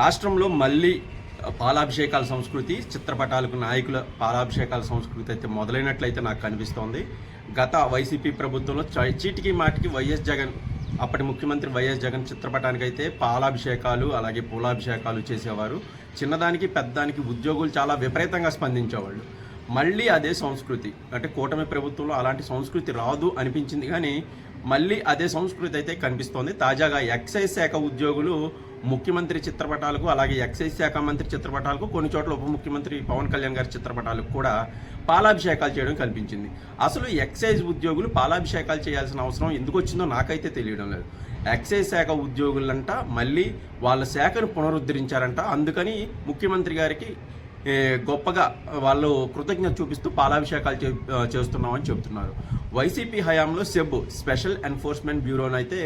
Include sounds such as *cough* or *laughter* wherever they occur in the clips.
రాష్ట్రంలో మళ్ళీ పాలాభిషేకాల సంస్కృతి చిత్రపటాలకు నాయకుల పాలాభిషేకాల సంస్కృతి అయితే మొదలైనట్లయితే నాకు కనిపిస్తోంది. గత వైసీపీ ప్రభుత్వంలో చీటికి మాటికి వైఎస్ జగన్ అప్పటి ముఖ్యమంత్రి వైఎస్ జగన్ చిత్రపటానికి అయితే పాలాభిషేకాలు అలాగే పూలాభిషేకాలు చేసేవారు. చిన్నదానికి పెద్దదానికి ఉద్యోగులు చాలా విపరీతంగా స్పందించేవాళ్ళు. మళ్ళీ అదే సంస్కృతి. అంటే కూటమి ప్రభుత్వంలో అలాంటి సంస్కృతి రాదు అనిపించింది కానీ మళ్ళీ అదే సంస్కృతి అయితే కనిపిస్తోంది. తాజాగా ఎక్సైజ్ శాఖ ఉద్యోగులు ముఖ్యమంత్రి చిత్రపటాలకు అలాగే ఎక్సైజ్ శాఖ మంత్రి చిత్రపటాలకు కొన్ని చోట్ల ఉప ముఖ్యమంత్రి పవన్ కళ్యాణ్ గారి చిత్రపటాలకు కూడా పాలాభిషేకాలు చేయడం కనిపించింది. అసలు ఎక్సైజ్ ఉద్యోగులు పాలాభిషేకాలు చేయాల్సిన అవసరం ఎందుకు వచ్చిందో నాకైతే తెలియడం లేదు. ఎక్సైజ్ శాఖ ఉద్యోగులంట మళ్ళీ వాళ్ళ శాఖను పునరుద్ధరించారంట. అందుకని ముఖ్యమంత్రి గారికి గొప్పగా వాళ్ళు కృతజ్ఞత చూపిస్తూ పాలాభిషేకాలు చే చేస్తున్నామని చెబుతున్నారు వైసీపీ హయాంలో సెబ్ స్పెషల్ ఎన్ఫోర్స్మెంట్ బ్యూరోని అయితే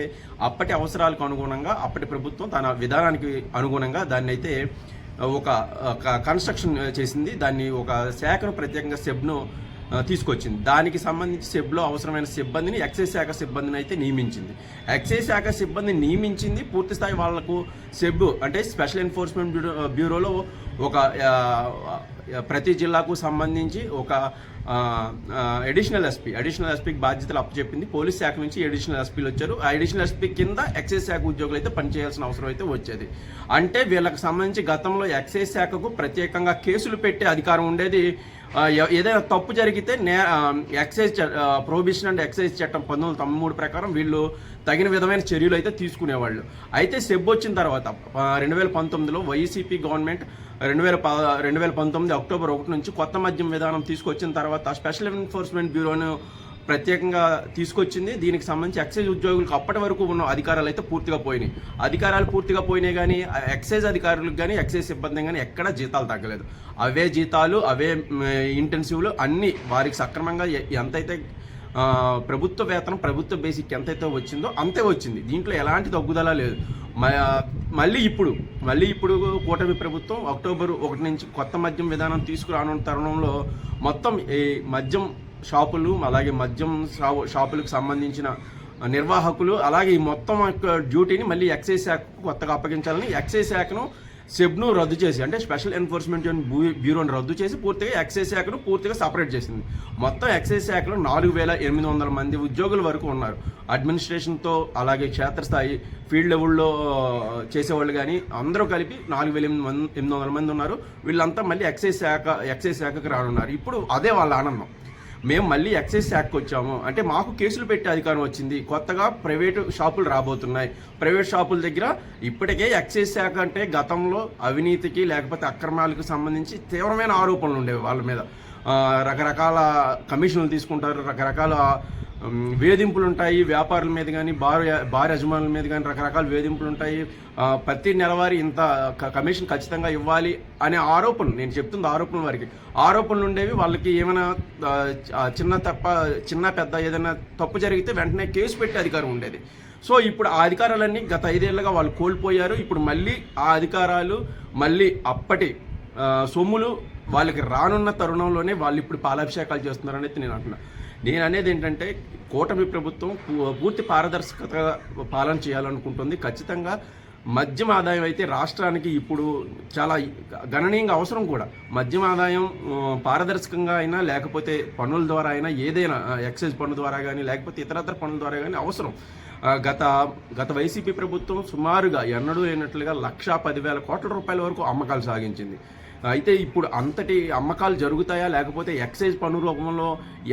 అప్పటి అవసరాలకు అనుగుణంగా అప్పటి ప్రభుత్వం తన విధానానికి అనుగుణంగా దాన్ని అయితే ఒక కన్స్ట్రక్షన్ చేసింది. దాన్ని ఒక శాఖను ప్రత్యేకంగా సెబ్ను తీసుకొచ్చింది. దానికి సంబంధించి సెబ్లో అవసరమైన సిబ్బందిని ఎక్సైజ్ శాఖ సిబ్బందిని అయితే నియమించింది. ఎక్సైజ్ శాఖ సిబ్బందిని నియమించింది పూర్తి స్థాయి వాళ్ళకు సెబ్ అంటే స్పెషల్ ఎన్ఫోర్స్మెంట్ బ్యూరో బ్యూరోలో ఒక ప్రతి జిల్లాకు సంబంధించి ఒక అడిషనల్ ఎస్పీ అడిషనల్ ఎస్పీకి బాధ్యతలు అప్పచెప్పింది. పోలీస్ శాఖ నుంచి అడిషనల్ ఎస్పీలు వచ్చారు. ఆ అడిషనల్ ఎస్పీ కింద ఎక్సైజ్ శాఖ ఉద్యోగులు అయితే పనిచేయాల్సిన అవసరం అయితే వచ్చేది. అంటే వీళ్ళకి సంబంధించి గతంలో ఎక్సైజ్ శాఖకు ప్రత్యేకంగా కేసులు పెట్టే అధికారం ఉండేది. ఏదైనా తప్పు జరిగితే నే ఎక్సైజ్ ప్రొహిబిషన్ అండ్ ఎక్సైజ్ చట్టం పంతొమ్మిది వందల తొంభై మూడు ప్రకారం వీళ్ళు తగిన విధమైన చర్యలు అయితే తీసుకునేవాళ్ళు. అయితే సెబ్ వచ్చిన తర్వాత రెండు వేల పంతొమ్మిదిలో వైసీపీ గవర్నమెంట్ రెండు వేల రెండు వేల పంతొమ్మిది అక్టోబర్ ఒకటి నుంచి కొత్త మద్యం విధానం తీసుకొచ్చిన తర్వాత స్పెషల్ ఎన్ఫోర్స్మెంట్ బ్యూరోను ప్రత్యేకంగా తీసుకొచ్చింది. దీనికి సంబంధించి ఎక్సైజ్ ఉద్యోగులకు అప్పటి వరకు ఉన్న అధికారాలు అయితే పూర్తిగా పోయినాయి. అధికారాలు పూర్తిగా పోయినాయి కానీ ఎక్సైజ్ అధికారులకు కానీ ఎక్సైజ్ సిబ్బంది కానీ ఎక్కడ జీతాలు తగ్గలేదు. అవే జీతాలు అవే ఇంటెన్సివ్లు అన్నీ వారికి సక్రమంగా ఎంతైతే ప్రభుత్వ వేతనం ప్రభుత్వ బేసిక్ ఎంతైతే వచ్చిందో అంతే వచ్చింది. దీంట్లో ఎలాంటి తగ్గుదల లేదు. మ- మళ్ళీ ఇప్పుడు మళ్ళీ ఇప్పుడు కూటమి ప్రభుత్వం అక్టోబర్ ఒకటి నుంచి కొత్త మద్యం విధానం తీసుకురానున్న తరుణంలో మొత్తం ఈ మద్యం షాపులు అలాగే మద్యం షాపు షాపులకు సంబంధించిన నిర్వాహకులు అలాగే ఈ మొత్తం యొక్క డ్యూటీని మళ్ళీ ఎక్సైజ్ శాఖకు కొత్తగా అప్పగించాలని ఎక్సైజ్ శాఖను సెబ్ను రద్దు చేసి అంటే స్పెషల్ ఎన్ఫోర్స్మెంట్ బ్యూ- బ్యూరోని రద్దు చేసి పూర్తిగా ఎక్సైజ్ శాఖను పూర్తిగా సపరేట్ చేసింది. మొత్తం ఎక్సైజ్ శాఖలో నాలుగు వేల ఎనిమిది వందల మంది ఉద్యోగుల వరకు ఉన్నారు. అడ్మినిస్ట్రేషన్తో అలాగే క్షేత్రస్థాయి ఫీల్డ్ లెవెల్లో చేసేవాళ్ళు కానీ అందరూ కలిపి నాలుగు వేల ఎనిమిది మంది ఎనిమిది వందల మంది ఉన్నారు. వీళ్ళంతా మళ్ళీ ఎక్సైజ్ శాఖ ఎక్సైజ్ శాఖకు రానున్నారు. ఇప్పుడు అదే వాళ్ళ ఆనందం. మేము మళ్ళీ ఎక్సైజ్ శాఖకు వచ్చాము. అంటే మాకు కేసులు పెట్టే అధికారం వచ్చింది. కొత్తగా ప్రైవేటు షాపులు రాబోతున్నాయి. ప్రైవేట్ షాపుల దగ్గర ఇప్పటికే ఎక్సైజ్ శాఖ అంటే గతంలో అవినీతికి లేకపోతే అక్రమాలకు సంబంధించి తీవ్రమైన ఆరోపణలు ఉండేవి వాళ్ళ మీద. రకరకాల కమిషన్లు తీసుకుంటారు. రకరకాల వేధింపులు ఉంటాయి వ్యాపారుల మీద కానీ బార్ బార్ యజమానుల మీద కానీ రకరకాల వేధింపులు ఉంటాయి ప్రతి నెలవారీ ఇంత క- కమిషన్ ఖచ్చితంగా ఇవ్వాలి అనే ఆరోపణలు నేను చెప్తుంది ఆరోపణలు వారికి. ఆరోపణలు ఉండేవి వాళ్ళకి ఏమైనా చిన్న తప్ప చిన్న పెద్ద ఏదైనా తప్పు జరిగితే వెంటనే కేసు పెట్టే అధికారం ఉండేది. సో ఇప్పుడు ఆ అధికారాలన్నీ గత ఐదేళ్ళుగా వాళ్ళు కోల్పోయారు. ఇప్పుడు మళ్ళీ ఆ అధికారాలు మళ్ళీ అప్పటి సొమ్ములు వాళ్ళకి రానున్న తరుణంలోనే వాళ్ళు ఇప్పుడు పాలాభిషేకాలు చేస్తున్నారని నేను అంటున్నాను నేను అనేది ఏంటంటే కూటమి ప్రభుత్వం పూ- పూర్తి పారదర్శకత పాలన చేయాలనుకుంటుంది. ఖచ్చితంగా మద్యం ఆదాయం అయితే రాష్ట్రానికి ఇప్పుడు చాలా గణనీయంగా అవసరం కూడా. మద్యం ఆదాయం పారదర్శకంగా అయినా లేకపోతే పన్నుల ద్వారా అయినా ఏదైనా ఎక్సైజ్ పన్ను ద్వారా కానీ లేకపోతే ఇతరత్ర పన్నుల ద్వారా కానీ అవసరం. గత గత వైసీపీ ప్రభుత్వం సుమారుగా ఎన్నడూ లేనట్లుగా లక్షా పదివేల కోట్ల రూపాయల వరకు అమ్మకాలు సాగించింది. అయితే ఇప్పుడు అంతటి అమ్మకాలు జరుగుతాయా? లేకపోతే ఎక్సైజ్ పన్ను రూపంలో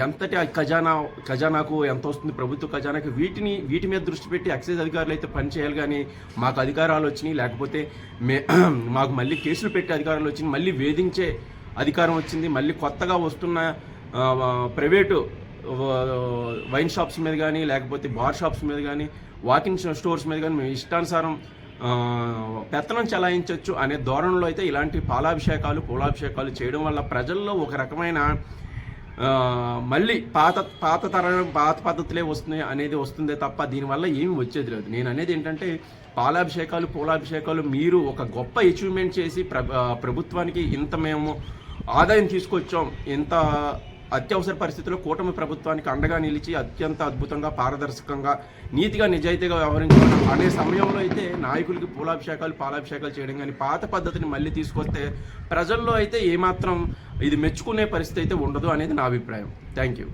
ఎంతటి ఆ ఖజానా ఖజానాకు ఎంత వస్తుంది? ప్రభుత్వ ఖజానాకు వీటిని వీటి మీద దృష్టి పెట్టి ఎక్సైజ్ అధికారులు అయితే పని చేయాలి కానీ మాకు అధికారాలు వచ్చినాయి. లేకపోతే మే *clears throat* మాకు మళ్ళీ కేసులు పెట్టే అధికారాలు వచ్చినాయి. మళ్ళీ వేధించే అధికారం వచ్చింది. మళ్ళీ కొత్తగా వస్తున్న ప్రైవేటు వైన్ షాప్స్ మీద కానీ లేకపోతే బార్ షాప్స్ మీద కానీ వాకింగ్ స్టోర్స్ మీద కానీ మేము ఇష్టానుసారం పెత్తనం చెలాయించవచ్చు అనే ధోరణిలో అయితే ఇలాంటి పాలాభిషేకాలు పూలాభిషేకాలు చేయడం వల్ల ప్రజల్లో ఒక రకమైన మళ్ళీ పాత పాత తరం పాత పద్ధతులే వస్తున్నాయి అనేది వస్తుందే తప్ప దీనివల్ల ఏమి వచ్చేది లేదు. నేను అనేది ఏంటంటే పాలాభిషేకాలు పూలాభిషేకాలు మీరు ఒక గొప్ప అచీవ్మెంట్ చేసి ప్ర ప్రభుత్వానికి ఇంత మేము ఆదాయం తీసుకొచ్చాం ఇంత అత్యవసర పరిస్థితుల్లో కూటమి ప్రభుత్వానికి అండగా నిలిచి అత్యంత అద్భుతంగా పారదర్శకంగా నీతిగా నిజాయితీగా వ్యవహరించడం అనే సమయంలో అయితే నాయకులకి పూలాభిషేకాలు పాలాభిషేకాలు చేయడం కానీ పాత పద్ధతిని మళ్ళీ తీసుకొస్తే ప్రజల్లో అయితే ఏమాత్రం ఇది మెచ్చుకునే పరిస్థితి అయితే ఉండదు అనేది నా అభిప్రాయం. Thank you